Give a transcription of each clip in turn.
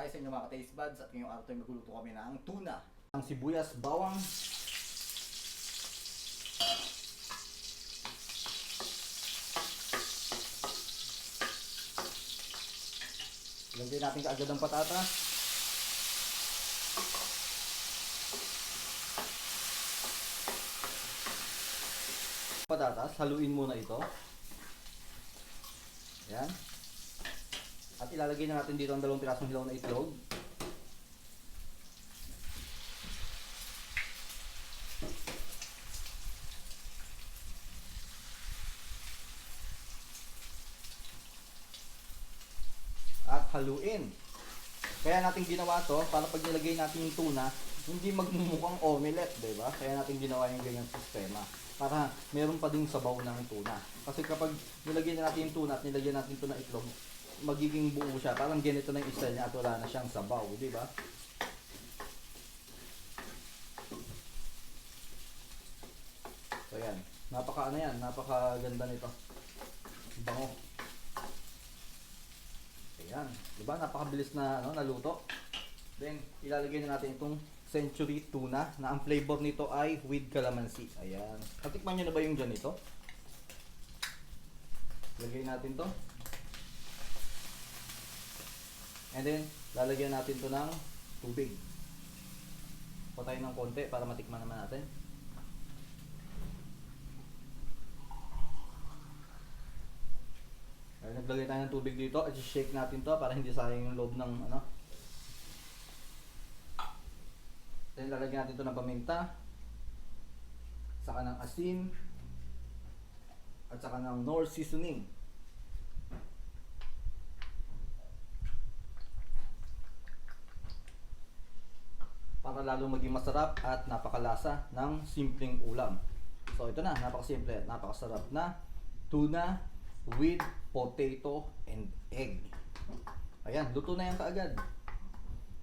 Hi sa inyo mga ka-taste buds at ngayong araw magluluto kami ng tuna. Ang sibuyas, bawang, Lagyan natin kaagad ang patatas. Patatas, haluin muna ito. Yan. Ilalagay na natin dito ang dalawang pirasong hilaw na itlog. At haluin. Kaya natin ginawa to para pag nilagay natin yung tuna, hindi magmumukhang omelette, di ba? Kaya natin ginawa yung ganyang sistema. Para meron pa ding sabaw ng tuna. Kasi kapag nilagay na natin yung tuna at nilagyan natin ito ng itlog, magiging buo siya. Parang ganito na yung style niya at wala na siyang sabaw, di ba? So yan. Napaka ano yan, napaka ganda nito. Bango. Ayan. Di ba? Napakabilis na ano, naluto. Then, ilalagay na natin itong century tuna na ang flavor nito ay with calamansi. Ayan. Natikman nyo na ba yung dyan ito? Lagay natin to. And then, lalagyan natin to ng tubig. Patay ng konti para matikman naman natin. Ay, naglagay tayo ng tubig dito at shake natin to para hindi sayang yung loob ng ano. Then lalagyan natin to ng paminta. Saka ng asin. At saka ng Nor seasoning. Para lalo maging masarap at napakalasa ng simpleng ulam. So ito na, napakasimple at napakasarap na tuna with potato and egg. Ayan, luto na yan kaagad.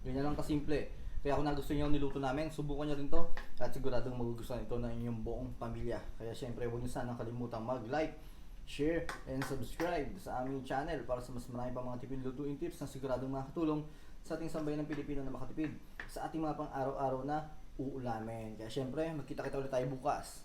Ganyan lang kasimple. Kaya kung nagustuhan niyo niluto namin, subukan niyo rin to at siguradong magugustuhan ito ng inyong buong pamilya. Kaya syempre, huwag niyo sanang kalimutang mag-like, share, and subscribe sa aming channel para sa mas marami pa mga tipid lutuin tips na siguradong makakatulong sa ating sambayan ng Pilipino na makatipid sa ating mga pang araw-araw na uulamin. Kaya syempre, magkita-kita ulit tayo bukas.